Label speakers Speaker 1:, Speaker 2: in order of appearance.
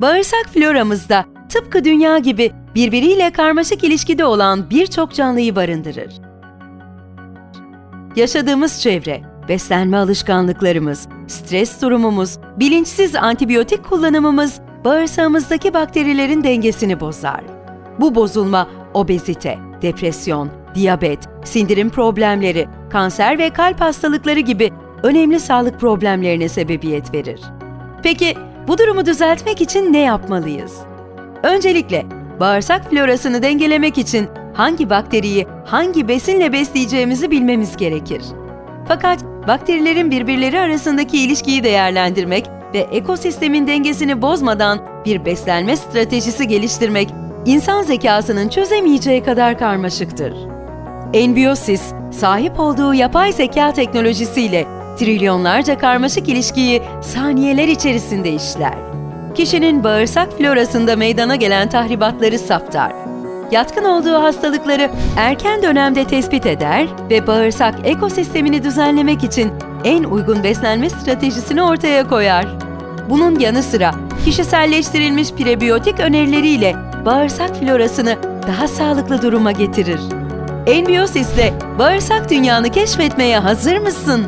Speaker 1: Bağırsak floramızda tıpkı dünya gibi birbiriyle karmaşık ilişkide olan birçok canlıyı barındırır. Yaşadığımız çevre, beslenme alışkanlıklarımız, stres durumumuz, bilinçsiz antibiyotik kullanımımız bağırsağımızdaki bakterilerin dengesini bozar. Bu bozulma obezite, depresyon, diyabet, sindirim problemleri, kanser ve kalp hastalıkları gibi önemli sağlık problemlerine sebebiyet verir. Peki bu durumu düzeltmek için ne yapmalıyız? Öncelikle bağırsak florasını dengelemek için hangi bakteriyi hangi besinle besleyeceğimizi bilmemiz gerekir. Fakat bakterilerin birbirleri arasındaki ilişkiyi değerlendirmek ve ekosistemin dengesini bozmadan bir beslenme stratejisi geliştirmek insan zekasının çözemeyeceği kadar karmaşıktır. Enbiosis, sahip olduğu yapay zeka teknolojisiyle trilyonlarca karmaşık ilişkiyi saniyeler içerisinde işler. Kişinin bağırsak florasında meydana gelen tahribatları saptar. Yatkın olduğu hastalıkları erken dönemde tespit eder ve bağırsak ekosistemini düzenlemek için en uygun beslenme stratejisini ortaya koyar. Bunun yanı sıra kişiselleştirilmiş prebiyotik önerileriyle bağırsak florasını daha sağlıklı duruma getirir. Enbiosis'le bağırsak dünyanı keşfetmeye hazır mısın?